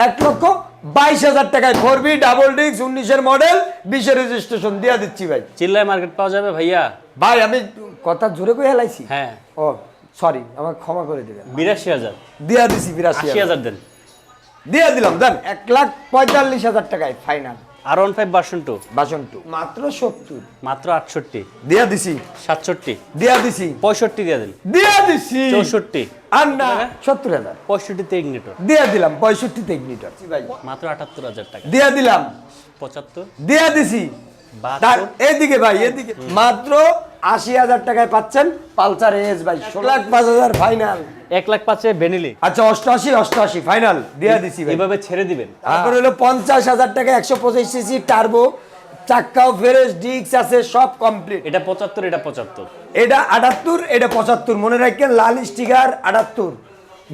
এক লক্ষ বাইশ হাজার টাকায় ফোর বি ডাবল ডিক্স উনিশের মডেল বিশের রেজিস্ট্রেশন দিয়া দিচ্ছি ভাই। চিল্লায় মার্কেট পাওয়া যাবে ভাইয়া? ভাই আমি কথা জোরে করে হেলাইছি। হ্যাঁ। ও সরি আমাকে ক্ষমা করে দেবেন। বিরাশি হাজার। দিয়া দিছি বিরাশি হাজার। দেন। দিয়া দিলাম দেন এক লাখ পঁয়তাল্লিশ হাজার টাকায় ফাইনাল আর ওয়ান ফাইভ ভার্সন টু মাত্র সত্তর। মাত্র আটষট্টি। দিয়া দিছি। সাতষট্টি। দিয়া দিছি। পঁয়ষট্টি দিয়া দিন দিয়া দিছি। চৌষট্টি। আর না সত্তর হাজার। পঁয়ষট্টিতে ইগনিটর দিয়া দিলাম পঁয়ষট্টিতে মিটার ভাই মাত্র আটাত্তর হাজার টাকা। দিয়া দিলাম। পঁচাত্তর। দিয়া দিছি। এদিকে ভাই এদিকে। মাত্র আশি হাজার টাকায় পাচ্ছেন পালসার এস ভাই। ষোলো লাখ পাঁচ হাজার ফাইনাল এক লাখ পাঁচে বেনিলি আচ্ছা অষ্টআশি অষ্টআশি ফাইনাল দিয়া দিছি এভাবে ছেড়ে দিবেন। তারপর হলো পঞ্চাশ হাজার টাকা একশো পঁচিশ সিসি টার্বো চাক্কাও ফেরেস ডিক্স আছে সব কমপ্লিট এটা পঁচাত্তর এটা পঁচাত্তর। এটা আটাত্তর এটা পঁচাত্তর। মনে রাখেন লাল স্টিকার আটাত্তর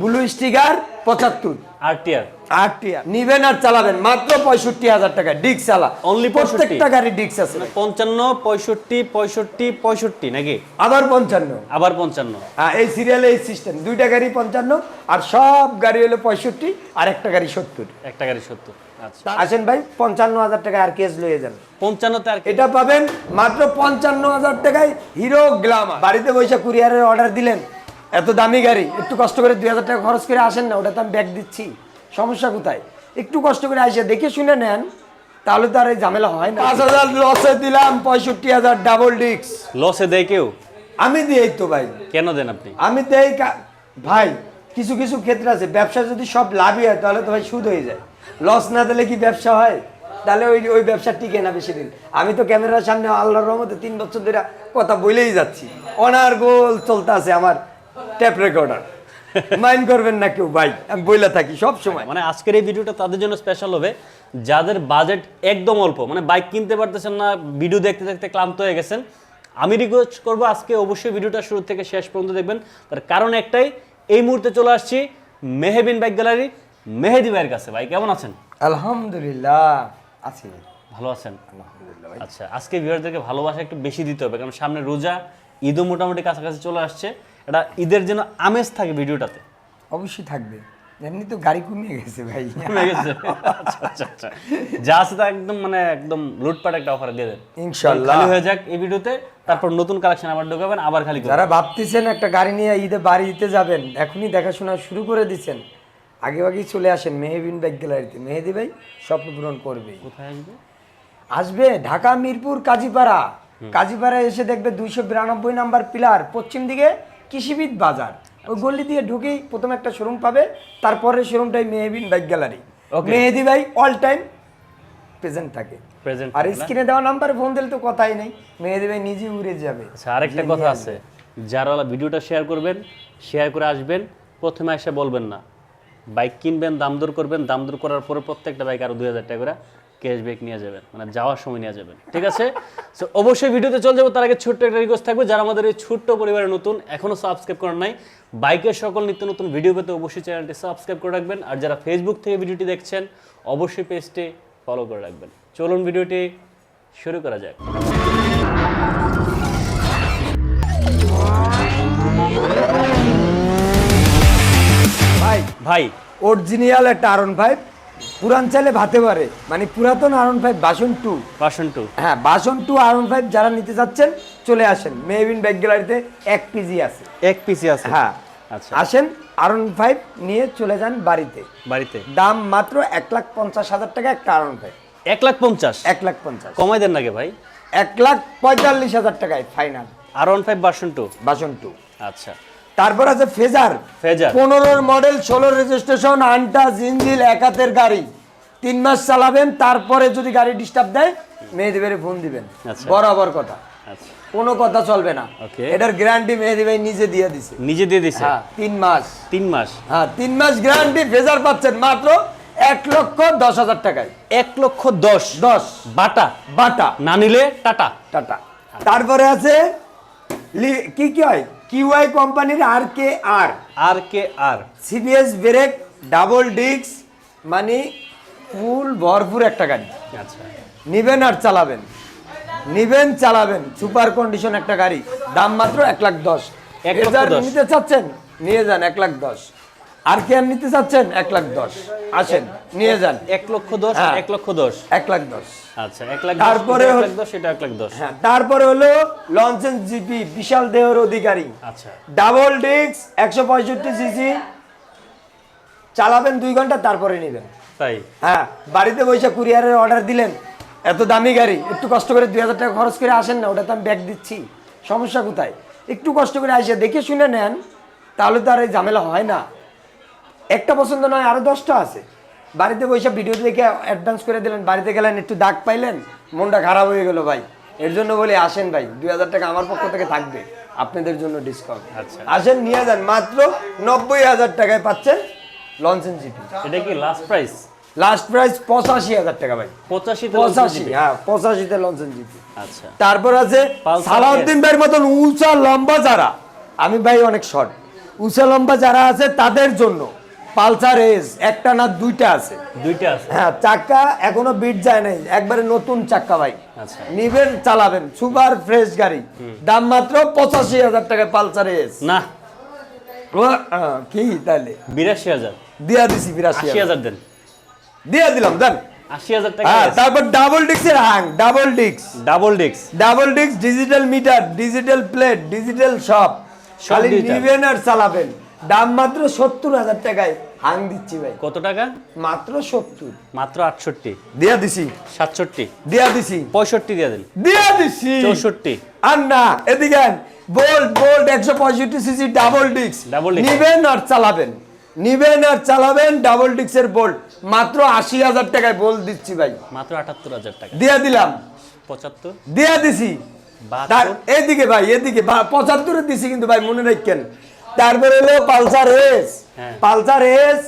ব্লু স্টিকার পঁচাত্তর। আর টিয়ার। আটটি নিবেন আর চালাবেন। মাত্র পঁয়ষট্টি হাজার টাকা। ডিক্স চালা। Only 65? প্রত্যেকটা গাড়ি ডিক্স আছে পঞ্চান্ন পঁয়ষট্টি পঁয়ষট্টি পঁয়ষট্টি নাকি? আবার পঞ্চান্ন। আবার পঞ্চান্ন। হ্যাঁ এই সিরিয়ালে এই সিস্টেম দুইটা গাড়ি পঞ্চান্ন আর সব গাড়ি হলো পঁয়ষট্টি আর একটা গাড়ি সত্তর। একটা গাড়ি সত্তর। আচ্ছা। আসেন ভাই পঞ্চান্ন হাজার টাকা আর কেস লয়ে যান। পঞ্চান্নতে আর এটা পাবেন মাত্র পঞ্চান্ন হাজার টাকায় হিরো বাড়িতে বসে কুরিয়ারের অর্ডার দিলেন। এত দামি গাড়ি একটু কষ্ট করে দুই হাজার টাকা খরচ করে আসেন না ওটা তো আমি ব্যাগ দিচ্ছি। সমস্যা কোথায়? একটু কষ্ট করে আসে দেখে শুনে নেন তাহলে তো আর এই ঝামেলা হয় না। পাঁচ হাজার লসে দিলাম পঁয়ষট্টি হাজার ডাবল ডিক্স লসে দেয় কেউ? আমি দিই তো ভাই। কেন দেন আপনি? আমি দেই ভাই কিছু কিছু ক্ষেত্রে আছে ব্যবসা যদি সব লাভই হয় তাহলে তো ভাই সুদ হয়ে যায়। লস না দিলে কি ব্যবসা হয়? তাহলে ওই ওই ব্যবসা টিকে না বেশি দিন। আমি তো ক্যামেরার সামনে আল্লাহর রহমতে তিন বছর ধরে কথা বলেই যাচ্ছি। অনার গোল চলতে আছে আমার ট্যাপ রেকর্ডার। মাইন্ড করবেন না কেউ ভাই আমি বইলা থাকি সব সময়। মানে আজকের এই ভিডিওটা তাদের জন্য স্পেশাল হবে যাদের বাজেট একদম অল্প মানে বাইক কিনতে পারতেছেন না ভিডিও দেখতে দেখতে ক্লান্ত হয়ে গেছেন আমি রিকোয়েস্ট করব আজকে অবশ্যই ভিডিওটা শুরু থেকে শেষ পর্যন্ত দেখবেন। তার কারণ একটাই এই মুহূর্তে চলে আসছি মেহেবিন বাইক গ্যালারি মেহেদি ভাইয়ের কাছে। ভাই কেমন আছেন? আলহামদুলিল্লাহ আছি। ভালো আছেন? আচ্ছা আজকে ভিউয়ারদেরকে ভালোবাসা একটু বেশি দিতে হবে কারণ সামনে রোজা ঈদও মোটামুটি কাছাকাছি চলে আসছে। এটা ঈদের যেন আমেজ থাকে ভিডিওটাতে। অবশ্যই থাকবে। এমনি তো গাড়ি কমিয়ে গেছে ভাই। কমে গেছে। আচ্ছা আচ্ছা আচ্ছা। যা আছে তা একদম মানে একদম লুটপাট একটা অফার দিয়ে দেন। ইনশাল্লাহ। খালি হয়ে যাক এই ভিডিওতে তারপর নতুন কালেকশন আবার ঢোকাবেন আবার খালি যারা ভাবতেছেন একটা গাড়ি নিয়ে ঈদে বাড়ি দিতে যাবেন এখনই দেখাশোনা শুরু করে দিচ্ছেন। আগে আগেই চলে আসেন মেহেবিন বাইক গ্যালারিতে। মেহেদি ভাই স্বপ্ন পূরণ করবে। কোথায় আসবে? আসবে ঢাকা মিরপুর কাজীপাড়া। কাজীপাড়া এসে দেখবে দুইশো বিরানব্বই নাম্বার পিলার। পশ্চিম দিকে কৃষিবিদ বাজার। ওই গল্লি দিয়ে ঢুকেই প্রথম একটা শোরুম পাবে তারপরে শোরুমটাই মেহেবিন বাইক গ্যালারি মেহেদি ভাই অল টাইম প্রেজেন্ট থাকে। আর স্ক্রিনে দেওয়া নাম্বারে ফোন দিলে তো কথাই নেই। মেহেদি ভাই নিজে উড়ে যাবে। আচ্ছা আরেকটা কথা আছে। যারা ভিডিওটা শেয়ার করবেন শেয়ার করে আসবেন প্রথমে এসে বলবেন না। বাইক কিনবেন দাম দর করবেন দাম দর করার পরে প্রত্যেকটা বাইক আরও দুই হাজার টাকা করে ক্যাশব্যাক নিয়ে যাবেন মানে যাওয়ার সময় নিয়ে যাবেন ঠিক আছে? সো অবশ্যই ভিডিওতে চলে যাব তার আগে ছোট্ট একটা রিকোয়েস্ট থাকবে যারা আমাদের এই ছোট্ট পরিবারে নতুন এখনও সাবস্ক্রাইব করেন নাই বাইকের সকল নিত্য নতুন ভিডিও পেতে অবশ্যই চ্যানেলটি সাবস্ক্রাইব করে রাখবেন আর যারা ফেসবুক থেকে ভিডিওটি দেখছেন অবশ্যই পেজটি ফলো করে রাখবেন। চলুন ভিডিওটি শুরু করা যাক। ভাই ভাই। অরিজিনাল একটা আরন ফাইভ পুরান চাইলে ভাতে পারে। মানে পুরাতন আরন five version two version two হ্যাঁ বাসন টু আরন ফাইভ যারা নিতে যাচ্ছেন চলে আসেন। মেহবিন ব্যাগ গ্যালারিতে এক পিজি আছে। এক পিসি আছে। হ্যাঁ। আচ্ছা। আসেন আরন ফাইভ নিয়ে চলে যান বাড়িতে। বাড়িতে। দাম মাত্র এক লাখ পঞ্চাশ হাজার টাকা একটা আরন ফাইভ এক লাখ পঞ্চাশ? এক লাখ পঞ্চাশ। কমাই দেন নাকি ভাই। এক লাখ পঁয়তাল্লিশ হাজার টাকায় ফাইনাল আর one five version two version two আচ্ছা। তারপর আছে ফেজার ফেজার পনেরোর মডেল ষোলো রেজিস্ট্রেশন আনটা জিঞ্জিল এক হাতের গাড়ি। তিন মাস চালাবেন তারপরে যদি গাড়ি ডিস্টার্ব দেয় মেহেদি ভাইয়ের ফোন দিবেন। আচ্ছা। বরাবর কথা। আচ্ছা। কোনো কথা চলবে না. এটার গ্যারান্টি মেহেদি ভাই নিজে দিয়ে দিছে। নিজে দিয়ে দিছে? হ্যাঁ তিন মাস। তিন মাস? হ্যাঁ তিন মাস গ্যারান্টি ফেজার পাচ্ছেন মাত্র এক লক্ষ দশ হাজার টাকায়। এক লক্ষ দশ? দশ। বাটা? বাটা। না নিলে টাটা। টাটা। তারপরে আছে কি কি হয়? কিউআই কোম্পানির আর কে আর? আর কে আর। সিবিএস ব্রেক ডাবল ডিস্ক মানে ফুল ভরপুর একটা গাড়ি। আচ্ছা। নিবেন আর চালাবেন। নিবেন চালাবেন সুপার কন্ডিশন একটা গাড়ি। দাম মাত্র এক লাখ দশ। এক হাজার। নিতে চাচ্ছেন নিয়ে যান এক লাখ দশ। আর কি আর নিতে চাচ্ছেন? এক লাখ দশ। আসেন নিয়ে যান। এক লক্ষ দশ হ্যাঁ। এক লক্ষ দশ। এক লাখ দশ। আচ্ছা এক লাখ তারপরে তারপরে এক লাখ দশ এটা এক লাখ দশ। হ্যাঁ তারপরে হলো লঞ্চেন জিপি বিশাল দেহর অধিকারী। আচ্ছা। ডাবল ডিস্ক একশো পঁয়ষট্টি সিসি। চালাবেন দুই ঘণ্টা তারপরে নেবেন। তাই? হ্যাঁ বাড়িতে বসে কুরিয়ারের অর্ডার দিলেন। এত দামি গাড়ি একটু কষ্ট করে দুই হাজার টাকা খরচ করে আসেন না ওটা তো আমি ব্যাগ দিচ্ছি। সমস্যা কোথায়? একটু কষ্ট করে আসে দেখে শুনে নেন তাহলে তো আর এই ঝামেলা হয় না। একটা পছন্দ নয় আরও দশটা আছে। বাড়িতে বসে ভিডিও দেখে অ্যাডভান্স করে দিলেন বাড়িতে গেলেন একটু দাগ পাইলেন মনটা খারাপ হয়ে গেল ভাই। এর জন্য বলি আসেন ভাই দুই হাজার টাকা আমার পক্ষ থেকে থাকবে আপনাদের জন্য ডিসকাউন্ট আচ্ছা। আসেন নিয়ে যান মাত্র নব্বই হাজার টাকায় পাচ্ছেন লঞ্চেন জিপি এটা কি লাস্ট প্রাইস লাস্ট প্রাইস পঁচাশি হাজার টাকা ভাই। পঁচাশি পঁচাশি হ্যাঁ পঁচাশিতে লঞ্চন জিপি আচ্ছা। তারপর আছে সালাউদ্দিন ভাইয়ের মতন উঁচা লম্বা যারা। আমি ভাই অনেক শর্ট উঁচা লম্বা যারা আছে তাদের জন্য। পালসার এস একটা না দুইটা আছে। দুইটা আছে। হ্যাঁ চাকা এখনও বিট যায় নাই। একবারে নতুন চাক্কা ভাই। আচ্ছা। নিবেন চালাবেন। সুপার ফ্রেশ গাড়ি। দাম মাত্র পঁচাশি হাজার টাকা পালসার এস। না। কি তাহলে বিরাশি হাজার। দিয়া দিছি বিরাশি হাজার। দেন। দিয়া দিলাম দেন। হ্যাঁ তারপর ডাবল ডিক্সের হাং ডাবল ডিক্স double disc double disc digital meter digital plate digital সব খালি নিবেন আর চালাবেন। দাম মাত্র সত্তর হাজার টাকায়। হাং দিচ্ছি ভাই। কত টাকা? মাত্র সত্তর। মাত্র আটষট্টি। দিয়া দিছি। সাতষট্টি। দিয়া দিছি। পঁয়ষট্টি দিয়ে দেন দিয়া দিছি। চৌষট্টি। আর না এদিকে বোল্ড বোল্ড একশো পঁয়ষট্টি সিসি ডাবল disc। নিবেন আর চালাবেন। নিবেন আর চালাবেন ডাবল বোল্ট মাত্র আশি হাজার টাকায় বোল্ট দিচ্ছি ভাই। মাত্র আটাত্তর হাজার টাকা। দিয়া দিলাম। পঁচাত্তর। দিয়া দিছি। এদিকে ভাই এদিকে। পঁচাত্তরে দিছি কিন্তু ভাই মনে রাখেন। তারপরে হলো পালসার হ্যাঁ। পালসার এস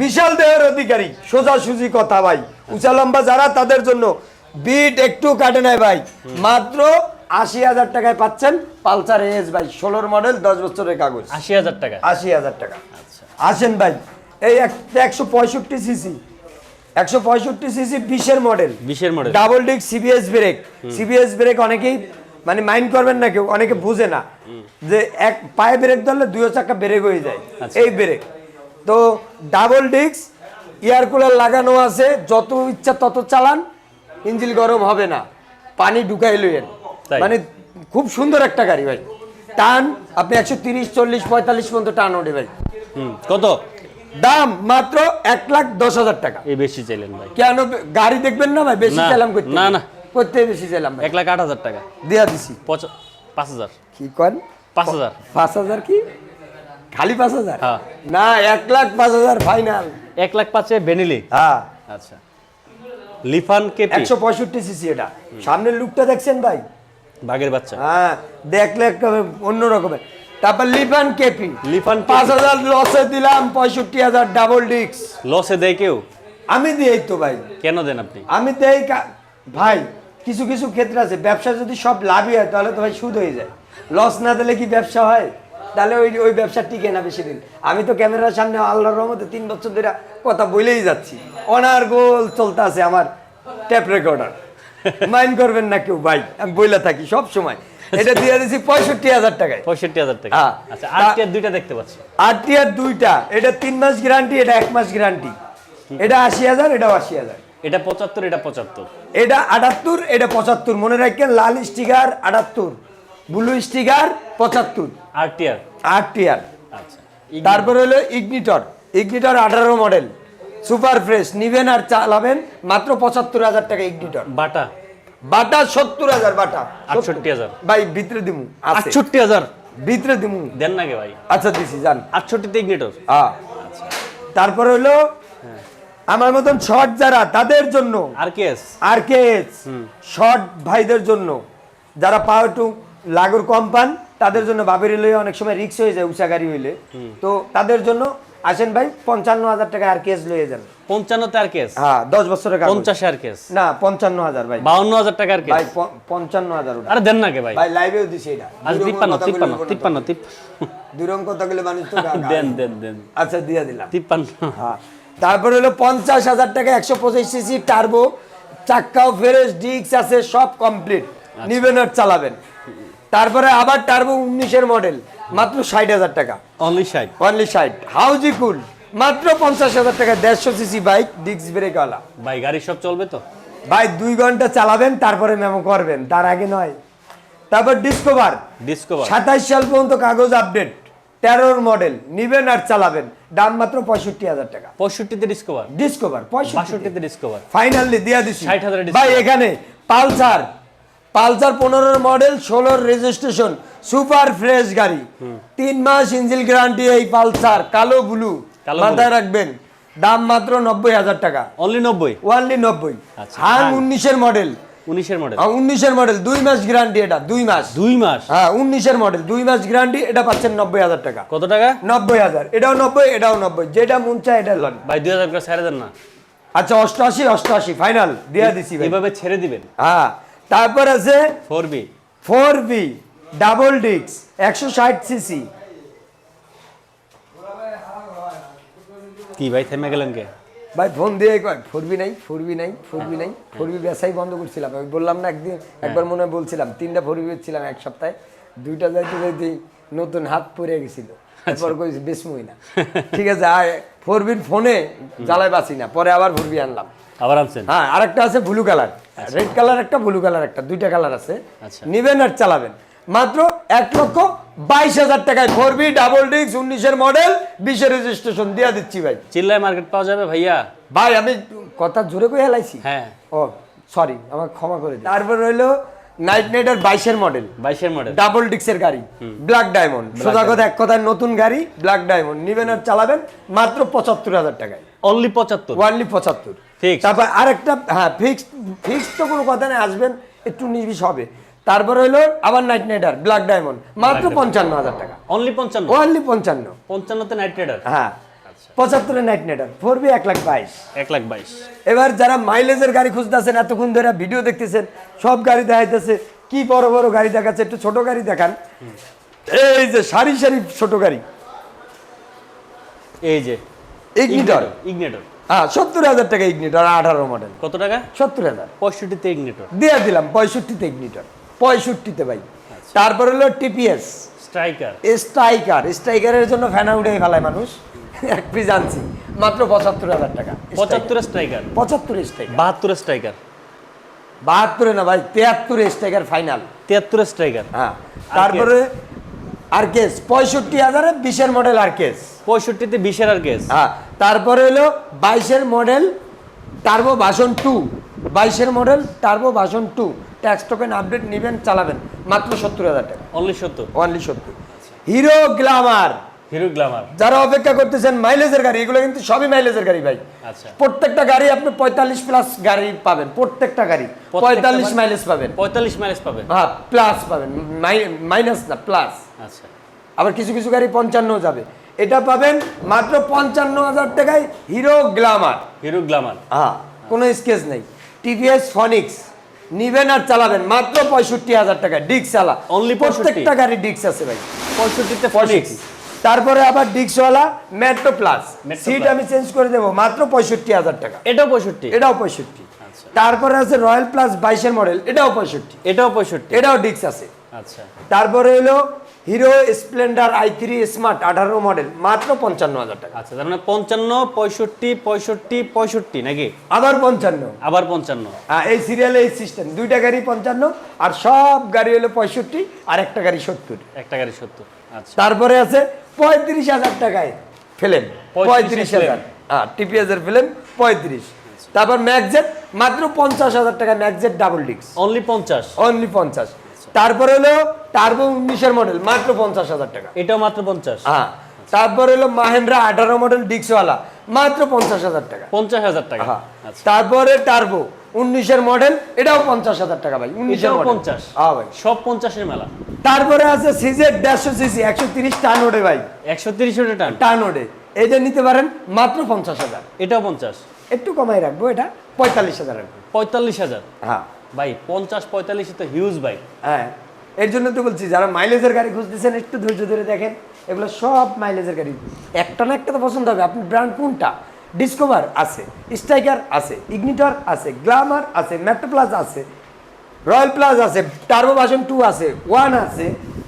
বিশাল দেহের অধিকারী। সোজাসুজি কথা ভাই। উঁচা লম্বা যারা তাদের জন্য বিট একটু কাটে নাই ভাই। মাত্র আশি হাজার টাকায় পাচ্ছেন পালসার এস ভাই। ষোলোর মডেল দশ বছরের কাগজ। আশি হাজার টাকা। আশি হাজার টাকা। আচ্ছা। আসেন ভাই। এই একশো পঁয়ষট্টি সিসি। একশো পঁয়ষট্টি সিসি বিশের মডেল। বিশের model. Double disc CBS brake CBS brake অনেকেই মানে মাইন্ড করবেন না কেউ অনেকে বুঝে না যে এক পায়ে ব্রেক ধরলে দুই চাকা ব্রেক হয়ে যায় আচ্ছা। এই ব্রেক তো ডাবল ডিস্ক এয়ার কুলার লাগানো আছে যত ইচ্ছা তত চালান ইঞ্জিন গরম হবে না পানি ঢুকাই লইয়েন। মানে খুব সুন্দর একটা গাড়ি ভাই। টান আপনি একশো তিরিশ চল্লিশ পঁয়তাল্লিশ পর্যন্ত টান ওঠে ভাই। কত? দাম মাত্র এক লাখ দশ হাজার টাকা। এই বেশি চাইলেন ভাই। কেন গাড়ি দেখবেন না ভাই বেশি করতে না, না। করতে বেশি ভাই। এক লাখ আট হাজার টাকা। দিয়া দিছি। পঁচ হাজার। কি কন? পাঁচ হাজার। পাঁচ হাজার কি? খালি পাঁচ হাজার? হ্যাঁ। না এক লাখ পাঁচ হাজার ফাইনাল এক লাখ পাঁচে বেনিলি হ্যাঁ। আচ্ছা। Lifan KP. একশো পঁয়ষট্টি সিসি এটা। সামনের লুকটা দেখছেন ভাই? বাঘের বাচ্চা। হ্যাঁ দেখলে একটা অন্য রকমের। তারপর লিফান কেপি। লিফান পাঁচ হাজার লসে দিলাম পঁয়ষট্টি হাজার ডাবল ডিস্ক লসে দেয় কেউ? আমি দিই তো ভাই। কেন দেন আপনি? আমি দেই কা- ভাই কিছু কিছু ক্ষেত্রে আছে ব্যবসা যদি সব লাভই হয় তাহলে তো ভাই সুদ হয়ে যায়। লস না দিলে কি ব্যবসা হয়? তাহলে ওই ওই ব্যবসা টিকে না বেশি দিন আমি তো ক্যামেরার সামনে আল্লাহর রহমতে তিন বছর ধরে কথা বলেই যাচ্ছি। অনার গোল চলতে আছে আমার ট্যাপ রেকর্ডার মাইন্ড করবেন না কেউ ভাই আমি বইলা থাকি সব সময়। এটা দিয়ে দিছি পঁয়ষট্টি হাজার টাকায়। পঁয়ষট্টি হাজার টাকা হ্যাঁ। আচ্ছা আর টিয়ার দুইটা দেখতে পাচ্ছি। আর টিয়ার দুইটা এটা তিন মাস গ্যারান্টি এটা এক মাস গ্যারান্টি এটা আশি হাজার এটাও আশি হাজার। এটা পঁচাত্তর এটা পঁচাত্তর। এটা আটাত্তর এটা পঁচাত্তর। মনে রাখেন লাল স্টিকার আটাত্তর ব্লু স্টিকার পঁচাত্তর। আর টিয়ার আট টিয়ার আচ্ছা তারপরে হলো ইগনিটর। ইগনিটর আঠারো মডেল। সুপার ফ্রেশ নিবেন আর চালাবেন মাত্র পঁচাত্তর হাজার টাকা ইগনিটর। বাটা। বাটা সত্তর হাজার বাটা। আটষট্টি হাজার। ভাই ভিতরে দিমু আটষট্টি হাজার। ভিতরে দিমু। দেন নাকি ভাই? আচ্ছা দিছি যান। আটষট্টিতে ইগনিটর? হ্যাঁ। তারপরে হলো আমার মতন শর্ট যারা তাদের জন্য। আর কেস আর কে শর্ট ভাইদের জন্য। যারা পাওয়ার টু লাগর কম পান তাদের জন্য বাবের হইলে অনেক সময় রিক্স হয়ে যায় উঁচা গাড়ি হইলে তো তাদের জন্য আসেন ভাই পঞ্চান্ন হাজার টাকা আর কেস লয়ে যান। পঞ্চান্নতে আর কেস হ্যাঁ দশ বছরের। পঞ্চাশে আর কেস না পঞ্চান্ন হাজার ভাই। বাউন্ন হাজার টাকা আর কেস ভাই পঞ্চান্ন হাজার। আরে দেন নাকি ভাই। ভাই লাইভেও দিছি এটা। আজ তিপ্পান্ন তিপ্পান্ন তিপ্পান্ন তিপ্পান্ন। রকম কথাগুলো মানুষ তো দেন দেন দেন। আচ্ছা দিয়ে দিলাম। তিপ্পান্ন। হ্যাঁ। তারপরে হলো পঞ্চাশ হাজার টাকা একশো পঁচিশ সিসি টার্বো চাক্কাও ফ্রেশ ডিক্স আছে সব কমপ্লিট নিবেন আর চালাবেন। তারপরে আবার টার্বো উনিশের মডেল মাত্র ষাট হাজার টাকা। অনলি ষাট। অনলি ষাট। হাউজি কুল মাত্র পঞ্চাশ হাজার টাকা দেড়শো সিসি বাইক ডিস্ক ব্রেকওয়ালা ভাই গাড়ি সব চলবে তো? ভাই দুই ঘণ্টা চালাবেন তারপরে মেমো করবেন। তার আগে নয়। তারপর ডিসকভার ডিসকভার সাতাইশ সাল পর্যন্ত কাগজ আপডেট তেরোর মডেল নিবেন আর চালাবেন। দাম মাত্র পঁয়ষট্টি হাজার টাকা। পঁয়ষট্টিতে ডিসকভার ডিসকভার পঁয়ষট্টি বাষট্টিতে ডিসকভার ফাইনালি দিয়া দিছি। 60,000 discount। ভাই এখানে পালসার। পালসার পনেরোর মডেল ষোলোর রেজিস্ট্রেশন সুপার ফ্রেশ গাড়ি। তিন মাস ইঞ্জিল গ্যারান্টি এই পালসার কালো ব্লু মাথায় রাখবেন দাম মাত্র নব্বই হাজার টাকা। অনলি নব্বই? ওয়ানলি নব্বই। আচ্ছা, হাং। উনিশের মডেল উনিশের মডেল উনিশের মডেল দুই মাস গ্যারান্টি এটা দুই মাস। দুই মাস? হ্যাঁ উনিশের মডেল দুই মাস গ্যারান্টি এটা পাচ্ছেন নব্বই হাজার টাকা। কত টাকা? নব্বই হাজার এটাও নব্বই এটাও নব্বই যেটা মন চায় এটা লন। ভাই দুই হাজার করে ছেড়ে দেন না। আচ্ছা অষ্টআশি অষ্টআশি ফাইনাল দিয়া দিছি এভাবে ছেড়ে দিবেন। হ্যাঁ তারপর আছে four B. Four B double ডিক্স একশো ষাট সিসি কি ভাই থেমে গেলেন কে? ভাই ফোন দিয়ে কয় ফোর বি নাই ফুরবি নাই ফোর বি নাই ফোর বি বেসাই বন্ধ করছিলাম। আমি বললাম না একদিন একবার মনে হয় বলছিলাম তিনটা ফোর বি ছিলাম এক সপ্তাহে দুইটা যাইতে যাইতে নতুন হাত পড়ে গেছিল। তারপর কইছি বেসমই না। ঠিক আছে আর ফোর বির ফোনে জ্বালায় বাঁচি না পরে আবার ফোর বি আনলাম। আবার আনছেন? হ্যাঁ আরেকটা আছে ব্লু কালার রেড কালার একটা ব্লু কালার একটা দুইটা কালার আছে। আচ্ছা। নিবেন আর চালাবেন। মাত্র এক লক্ষ বাইশ হাজার টাকায় ফোর বি ডাবল ডিক্স উনিশের মডেল বিশের রেজিস্ট্রেশন দিয়ে দিচ্ছি ভাই। চিল্লায় মার্কেট পাওয়া যাবে ভাইয়া? ভাই আমি কথা জোরে করে হেলাইছি। হ্যাঁ। ও সরি আমার ক্ষমা করে দিন। তারপর রইল নাইট নাইটার বাইশের মডেল বাইশের মডেল ডাবল ডিক্সের গাড়ি। ব্ল্যাক ডায়মন্ড সোজা কথা এক কথায় নতুন গাড়ি ব্ল্যাক ডায়মন্ড নিবেন আর চালাবেন মাত্র পঁচাত্তর হাজার টাকায়। অনলি পঁচাত্তর? ওয়ানলি পঁচাত্তর। তারপর আরেকটা হ্যাঁ ফিক্সড ফিক্সড তো কোনো কথা নেই আসবেন একটু নিবিশ হবে। তারপর হইল আবার নাইট নাইটার ব্ল্যাক ডায়মন্ড মাত্র পঞ্চান্ন হাজার টাকা। অনলি পঞ্চান্ন? ওয়ানলি পঞ্চান্ন। পঞ্চান্নতে নাইট ট্রেডার হ্যাঁ। পঁচাত্তরে নাইট নাইটার ফোর বি এক লাখ বাইশ। এক লাখ বাইশ। এবার যারা মাইলেজের গাড়ি খুঁজতেছেন এতক্ষণ ধরে ভিডিও দেখতেছেন সব গাড়ি দেখাইতেছে। কি বড় বড় গাড়ি দেখাচ্ছে একটু ছোট গাড়ি দেখান। এই যে সারি সারি ছোট গাড়ি। এই যে ইগনিটর ইগনেটর হ্যাঁ সত্তর হাজার টাকা ইগনিটর আঠারো মডেল কত টাকা? সত্তর হাজার পঁয়ষট্টিতে ইগনেটর দিয়ে দিলাম পঁয়ষট্টিতে ইগনিটর পঁয়ষট্টিতে ভাই। তারপর হলো টিপিএস। স্ট্রাইকার। স্ট্রাইকার। স্ট্রাইকারের জন্য ফ্যানা উঠে ফেলায় মানুষ। এক পিস আনছি। মাত্র পঁচাত্তর হাজার টাকা। পঁচাত্তর স্ট্রাইকার। পঁচাত্তর স্ট্রাইকার। বাহাত্তর স্ট্রাইকার। বাহাত্তরে না ভাই তেহাত্তর স্ট্রাইকার ফাইনাল। তিয়াত্তর স্ট্রাইকার। হ্যাঁ। তারপরে আর কেস পঁয়ষট্টি হাজারে বিশের মডেল আর কেস পঁয়ষট্টিতে বিশের আর কেস হ্যাঁ। তারপরে হলো বাইশের মডেল টার্বো ভাষণ টু। বাইশের model turbo version two tax token update নেবেন চালাবেন। মাত্র সত্তর হাজার টাকা। অনলি সত্তর। ওয়ানলি সত্তর। হিরো গ্লামার হিরো গ্লামার যারা অপেক্ষা করতেছেন মাইলেজের গাড়ি এগুলো কিন্তু সবই মাইলেজের গাড়ি ভাই। আচ্ছা। প্রত্যেকটা গাড়ি আপনি পঁয়তাল্লিশ প্লাস গাড়ি পাবেন প্রত্যেকটা গাড়ি। পঁয়তাল্লিশ মাইলেজ পাবেন। পঁয়তাল্লিশ মাইলেজ পাবে হ্যাঁ প্লাস পাবেন। মাইনাস না প্লাস আচ্ছা। আবার কিছু কিছু গাড়ি পঞ্চান্ন যাবে। এটা পাবেন মাত্র পঞ্চান্ন হাজার টাকায় হিরো গ্লামার হিরো গ্লামার হ্যাঁ কোনো স্কেচ নেই। টিভিএস ফনিক্স নিবেন আর চালাবেন মাত্র পঁয়ষট্টি হাজার টাকা ডিক্স চালা। অনলি প্রত্যেকটা গাড়ি ডিক্স আছে ভাই। পঁয়ষট্টিতে ফনিক্স। তারপরে আবার ডিক্সওয়ালা মেট্রো প্লাস সিট আমি চেঞ্জ করে দেবো মাত্র পঁয়ষট্টি হাজার টাকা। এটাও পঁয়ষট্টি। এটাও পঁয়ষট্টি। আচ্ছা। তারপরে আছে রয়্যাল প্লাস বাইশের মডেল এটাও পঁয়ষট্টি। এটাও পঁয়ষট্টি। এটাও ডিক্স আছে। আচ্ছা। তারপরে হলো Hero Splendor I three smart আঠারো মডেল মাত্র পঞ্চান্ন হাজার টাকা। আচ্ছা তার মানে পঞ্চান্ন পঁয়ষট্টি পঁয়ষট্টি পঁয়ষট্টি নাকি? আবার পঞ্চান্ন। আবার পঞ্চান্ন। হ্যাঁ, এই সিরিয়ালে এই সিস্টেম দুইটা গাড়ি পঞ্চান্ন আর সব গাড়ি হলো পঁয়ষট্টি আর একটা গাড়ি সত্তর। একটা গাড়ি সত্তর আচ্ছা। তারপরে আছে পঁয়ত্রিশ হাজার টাকায় ফেলেন পঁয়ত্রিশ হাজার হ্যাঁ টিপিএস এর ফেলেন পঁয়ত্রিশ। তারপর ম্যাকজেট মাত্র পঞ্চাশ হাজার টাকা ম্যাকজেট ডাবল ডিক্স অনলি পঞ্চাশ? অনলি পঞ্চাশ। তারপরে হলো টার্বো উনিশের মডেল মাত্র পঞ্চাশ হাজার টাকা। এটাও মাত্র পঞ্চাশ? হ্যাঁ তারপর হলো মাহেন্দ্রা আঠারো মডেল ডিক্সওয়ালা মাত্র পঞ্চাশ হাজার টাকা। পঞ্চাশ হাজার টাকা। হ্যাঁ আচ্ছা। তারপরে টার্বো উনিশের মডেল এটাও পঞ্চাশ হাজার টাকা ভাই উনিশের পঞ্চাশ। হ্যাঁ ভাই। সব পঞ্চাশের মেলা। তারপরে আছে সিজের দেড়শো সিসি একশো তিরিশ টান ওডে ভাই। একশো তিরিশ টান? টান ওডে এটা নিতে পারেন মাত্র পঞ্চাশ হাজার। এটাও পঞ্চাশ। একটু কমাই রাখব এটা পঁয়তাল্লিশ হাজার রাখব পঁয়তাল্লিশ হাজার। হ্যাঁ। ভাই পঞ্চাশ পঁয়তাল্লিশ তো হিউজ বাইক হ্যাঁ এর জন্য তো বলছি যারা মাইলেজের গাড়ি খুঁজতেছেন একটু ধৈর্য ধরে দেখেন এগুলো সব মাইলেজের গাড়ি। একটা না একটা তো পছন্দ হবে। আপনি ব্র্যান্ড কোনটা? ডিসকভার আছে স্ট্রাইকার আছে ইগনিটর আছে গ্লামার আছে মেট্রো প্লাস আছে রয়্যাল প্লাস আছে টার্বো ভার্সন টু আছে ওয়ান আছে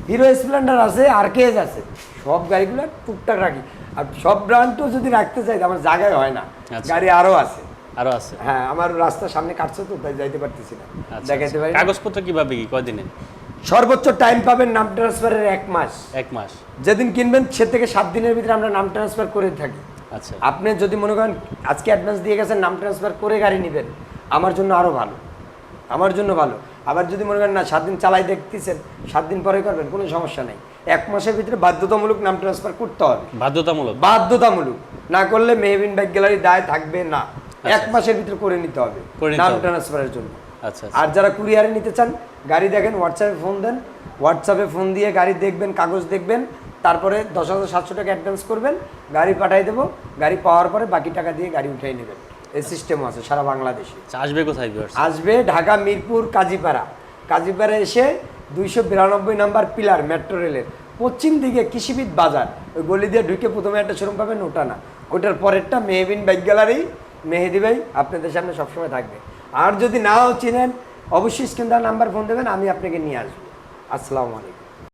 হিরো স্প্লেন্ডার আছে আর কেজ আছে। সব গাড়িগুলো টুকটাক রাখি। আর সব ব্র্যান্ডও যদি রাখতে চাই আমার জায়গায় হয় না। আচ্ছা। গাড়ি আরও আছে। আরও আছে? হ্যাঁ আমার রাস্তার সামনে কাটছে তো তাই যাইতে পারতেছি না। আচ্ছা, দেখাইতে আচ্ছা। পারি কাগজপত্র কীভাবে কি? কয়দিনে সর্বোচ্চ টাইম পাবেন নাম ট্রান্সফারের এক মাস। এক মাস। যেদিন কিনবেন সে থেকে সাত দিনের ভিতরে আমরা নাম ট্রান্সফার করে থাকি। আচ্ছা। আপনি যদি মনে করেন আজকে অ্যাডভান্স দিয়ে গেছেন নাম ট্রান্সফার করে গাড়ি নেবেন আমার জন্য আরও ভালো। আমার জন্য ভালো। আবার যদি মনে করেন না সাত দিন চালাই দেখতেছেন সাত দিন পরে করবেন কোনো সমস্যা নেই। এক মাসের ভিতরে বাধ্যতামূলক নাম ট্রান্সফার করতে হবে। বাধ্যতামূলক? বাধ্যতামূলক। না করলে মেহবিন বাইক গ্যালারি দায় থাকবে না। এক মাসের ভিতরে করে নিতে হবে নাম ট্রান্সফারের জন্য। আচ্ছা আর যারা কুরিয়ারে নিতে চান গাড়ি দেখেন হোয়াটসঅ্যাপে ফোন দেন। হোয়াটসঅ্যাপে ফোন দিয়ে গাড়ি দেখবেন কাগজ দেখবেন। তারপরে দশ হাজার সাতশো টাকা অ্যাডভান্স করবেন। গাড়ি পাঠাই দেবো। গাড়ি পাওয়ার পরে বাকি টাকা দিয়ে গাড়ি উঠাই নেবেন। এই সিস্টেমও আছে সারা বাংলাদেশে। আচ্ছা, আসবে কোথায় আসবে ঢাকা মিরপুর কাজীপাড়া। কাজীপাড়া এসে দুইশো বিরানব্বই নাম্বার পিলার মেট্রো রেলের পশ্চিম দিকে কৃষিবিদ বাজার। ওই গলি দিয়ে ঢুকে প্রথমে একটা শোরুম পাবেন ওটা না। ওটার পরেরটা মেহবিন বাইক গ্যালারি মেহেদি ভাই আপনাদের সামনে সবসময় থাকবে। আর যদি নাও চিনেন, অবশ্যই স্ক্রিন নাম্বার ফোন দেবেন, আমি আপনাকে নিয়ে আসব। আসসালামু আলাইকুম।